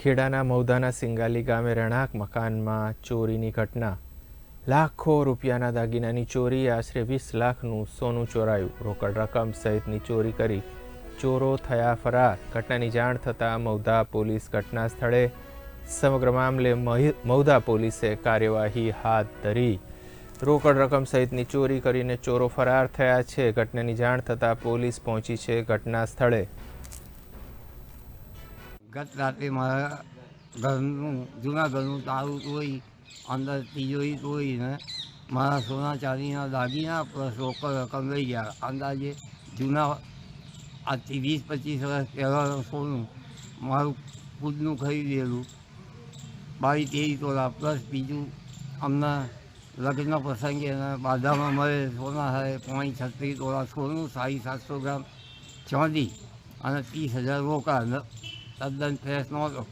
ખેડાના મૌદાના સિંગાલી ગામે રહેણાંક મકાનમાં ચોરીની ઘટના. લાખો રૂપિયાના દાગીનાની ચોરી, આશરે વીસ લાખનું સોનું ચોરાયું. રોકડ રકમ સહિતની ચોરી કરી ચોરો થયા ફરાર. ઘટનાની જાણ થતાં મૌદા પોલીસ ઘટના સ્થળે સમગ્ર મામલે મૌદા પોલીસે કાર્યવાહી હાથ ધરી. રોકડ રકમ સહિતની ચોરી કરીને ચોરો ફરાર થયા છે. ઘટનાની જાણ થતાં પોલીસ પહોંચી છે ઘટના સ્થળે. ગત રાત્રે મારા ઘરનું, જૂના ઘરનું તાળું તોડી અંદર તિજોરી તોડીને મારા સોના ચાંદીના દાગીના પ્લસ રોકડ રકમ લઈ ગયા. અંદાજે જૂના, આજથી વીસ પચીસ વર્ષ પહેલાંનું સોનું મારું ખુદનું ખરીદેલું. બારી તેરી તોલા, પ્લસ બીજું અમને લગ્ન પ્રસંગે બાધામાં મળે સોના હારે પોણી છત્રીસ તોલા, સોનું સાડી સાતસો ગ્રામ ચાંદી અને ત્રીસ હજાર રોકડા તદ્દન ફ્રેશ નહોતો